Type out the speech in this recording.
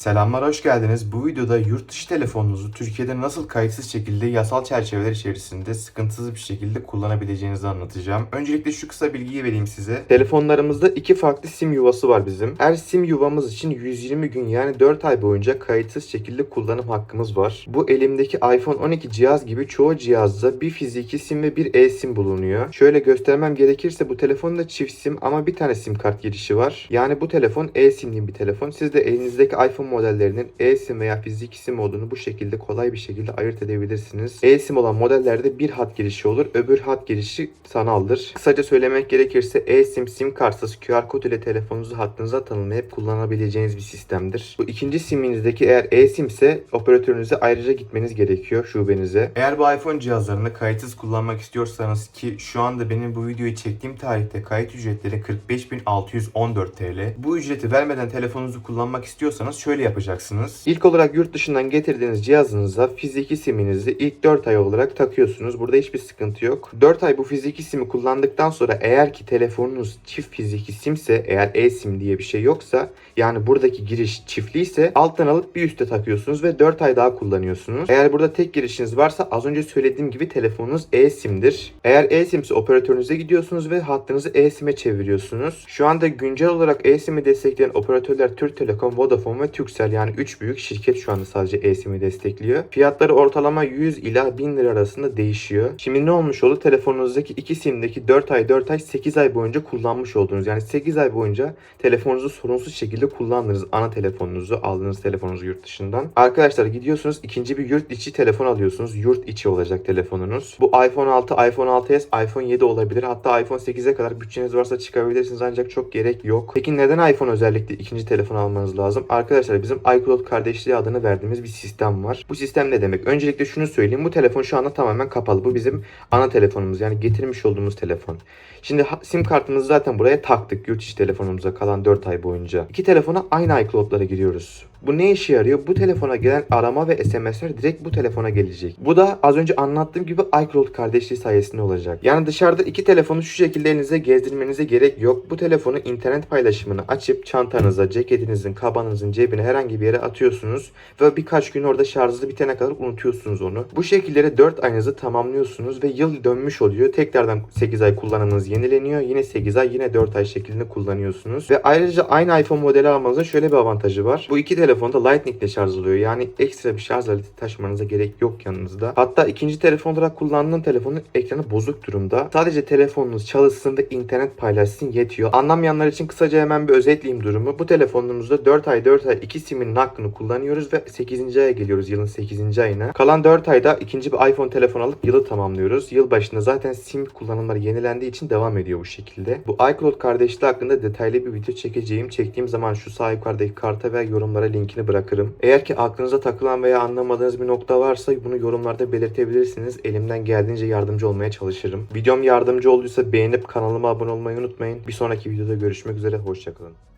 Selamlar, hoş geldiniz. Bu videoda yurt dışı telefonunuzu Türkiye'de nasıl kayıtsız şekilde yasal çerçeveler içerisinde sıkıntısız bir şekilde kullanabileceğinizi anlatacağım. Öncelikle şu kısa bilgiyi vereyim size. Telefonlarımızda iki farklı sim yuvası var bizim. Her sim yuvamız için 120 gün yani 4 ay boyunca kayıtsız şekilde kullanım hakkımız var. Bu elimdeki iPhone 12 cihaz gibi çoğu cihazda bir fiziki sim ve bir e-sim bulunuyor. Şöyle göstermem gerekirse bu telefonda çift sim ama bir tane sim kart girişi var. Yani bu telefon e-simli bir telefon. Siz de elinizdeki iPhone modellerinin e-sim veya fiziki sim modunu bu şekilde kolay bir şekilde ayırt edebilirsiniz. E-sim olan modellerde bir hat girişi olur, öbür hat girişi sanaldır. Kısaca söylemek gerekirse e-sim sim kartsız QR kod ile telefonunuzu hattınıza tanımlayıp kullanabileceğiniz bir sistemdir. Bu ikinci siminizdeki eğer e-sim ise operatörünüze ayrıca gitmeniz gerekiyor şubenize. Eğer bu iPhone cihazlarını kayıtsız kullanmak istiyorsanız ki şu anda benim bu videoyu çektiğim tarihte kayıt ücretleri 45.614 TL. Bu ücreti vermeden telefonunuzu kullanmak istiyorsanız şöyle yapacaksınız. İlk olarak yurt dışından getirdiğiniz cihazınıza fiziki siminizi ilk 4 ay olarak takıyorsunuz. Burada hiçbir sıkıntı yok. 4 ay bu fiziki simi kullandıktan sonra eğer ki telefonunuz çift fiziki simse eğer e-sim diye bir şey yoksa yani buradaki giriş çiftliyse alttan alıp bir üste takıyorsunuz ve 4 ay daha kullanıyorsunuz. Eğer burada tek girişiniz varsa az önce söylediğim gibi telefonunuz e-sim'dir. Eğer e-simse operatörünüze gidiyorsunuz ve hattınızı e-sim'e çeviriyorsunuz. Şu anda güncel olarak e-sim'i destekleyen operatörler Türk Telekom, Vodafone ve Turkcell yani 3 büyük şirket şu anda sadece e-sim'i destekliyor. Fiyatları ortalama 100 ila 1000 lira arasında değişiyor. Şimdi ne olmuş oldu? Telefonunuzdaki iki simdeki 4 ay 4 ay 8 ay boyunca kullanmış oldunuz. Yani 8 ay boyunca telefonunuzu sorunsuz şekilde kullandınız. Ana telefonunuzu aldığınız telefonunuzu yurt dışından. Arkadaşlar gidiyorsunuz ikinci bir yurt içi telefon alıyorsunuz. Yurt içi olacak telefonunuz. Bu iPhone 6, iPhone 6s, iPhone 7 olabilir. Hatta iPhone 8'e kadar bütçeniz varsa çıkabilirsiniz ancak çok gerek yok. Peki neden iPhone özellikle ikinci telefon almanız lazım? Arkadaşlar bizim iCloud kardeşliği adını verdiğimiz bir sistem var. Bu sistem ne demek? Öncelikle şunu söyleyeyim. Bu telefon şu anda tamamen kapalı. Bu bizim ana telefonumuz. Yani getirmiş olduğumuz telefon. Şimdi sim kartımızı zaten buraya taktık yurt içi telefonumuza kalan 4 ay boyunca. İki telefona aynı iCloud'lara giriyoruz. Bu ne işe yarıyor? Bu telefona gelen arama ve SMS'ler direkt bu telefona gelecek. Bu da az önce anlattığım gibi iCloud kardeşliği sayesinde olacak. Yani dışarıda iki telefonu şu şekilde elinize gezdirmenize gerek yok. Bu telefonu internet paylaşımını açıp çantanıza, ceketinizin, kabanınızın cebine herhangi bir yere atıyorsunuz ve birkaç gün orada şarjı bitene kadar unutuyorsunuz onu. Bu şekilde 4 ayınızı tamamlıyorsunuz ve yıl dönmüş oluyor. Tekrardan 8 ay kullanımınız yenileniyor. Yine 8 ay yine 4 ay şeklinde kullanıyorsunuz. Ve ayrıca aynı iPhone modeli almanızın şöyle bir avantajı var. Bu iki telefonda Lightning ile şarj oluyor. Yani ekstra bir şarj aleti taşımanıza gerek yok yanınızda. Hatta ikinci telefon olarak kullandığın telefonun ekranı bozuk durumda. Sadece telefonunuz çalışsın ve internet paylaşsın yetiyor. Anlamayanlar için kısaca hemen bir özetleyeyim durumu. Bu telefonumuzda 4 ay 4 ay iki simin hakkını kullanıyoruz ve 8. aya geliyoruz yılın 8. ayına. Kalan 4 ayda ikinci bir iPhone telefon alıp yılı tamamlıyoruz. Yıl başında zaten sim kullanımları yenilendiği için devam ediyor bu şekilde. Bu iCloud kardeşliği hakkında detaylı bir video çekeceğim. Çektiğim zaman şu sağ yukarıdaki karta ve yorumlara linkini bırakırım. Eğer ki aklınıza takılan veya anlamadığınız bir nokta varsa bunu yorumlarda belirtebilirsiniz. Elimden geldiğince yardımcı olmaya çalışırım. Videom yardımcı olduysa beğenip kanalıma abone olmayı unutmayın. Bir sonraki videoda görüşmek üzere. Hoşçakalın.